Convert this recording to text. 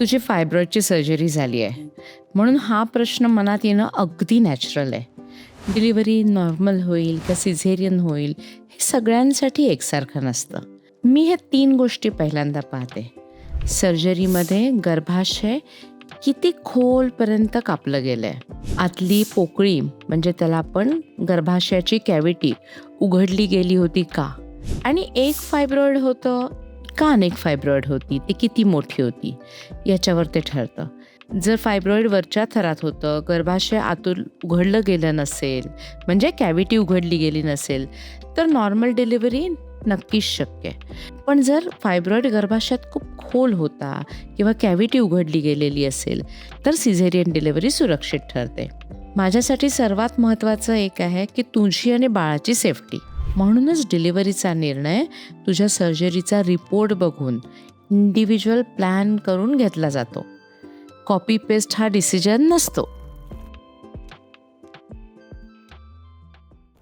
तुझी फायब्रॉइडची सर्जरी झाली आहे. म्हणून हा प्रश्न मनात येणं अगदी नॅचरल आहे. डिलिव्हरी नॉर्मल होईल का सिझेरियन होईल हे सगळ्यांसाठी एकसारखं नसतं. मी हे तीन गोष्टी पहिल्यांदा पाहते. सर्जरीमध्ये गर्भाशय किती खोलपर्यंत कापलं गेलं आहे आतली पोकळी म्हणजे त्याला आपण गर्भाशयाची कॅव्हिटी उघडली गेली होती का? आणि एक फायब्रॉइड होतं का अनेक फायब्रॉइड होती. ती किती मोठी होती याच्यावर ते ठरतं. जर फायब्रॉइड वरच्या थरात होतं गर्भाशय आतून उघडलं गेलं नसेल म्हणजे कॅव्हिटी उघडली गेली नसेल तर नॉर्मल डिलिव्हरी नक्कीच शक्य. आहे पण जर फायब्रॉइड गर्भाशयात खूप खोल होता किंवा कॅव्हिटी उघडली गेलेली असेल तर सिझेरियन डिलिव्हरी सुरक्षित ठरते. माझ्यासाठी सर्वात महत्त्वाचं एक आहे की तुझी आणि बाळाची सेफ्टी म्हणूनच डिलिव्हरीचा निर्णय तुझ्या सर्जरीचा रिपोर्ट बघून इंडिव्हिज्युअल प्लॅन करून घेतला जातो. कॉपी पेस्ट हा डिसिजन नसतो.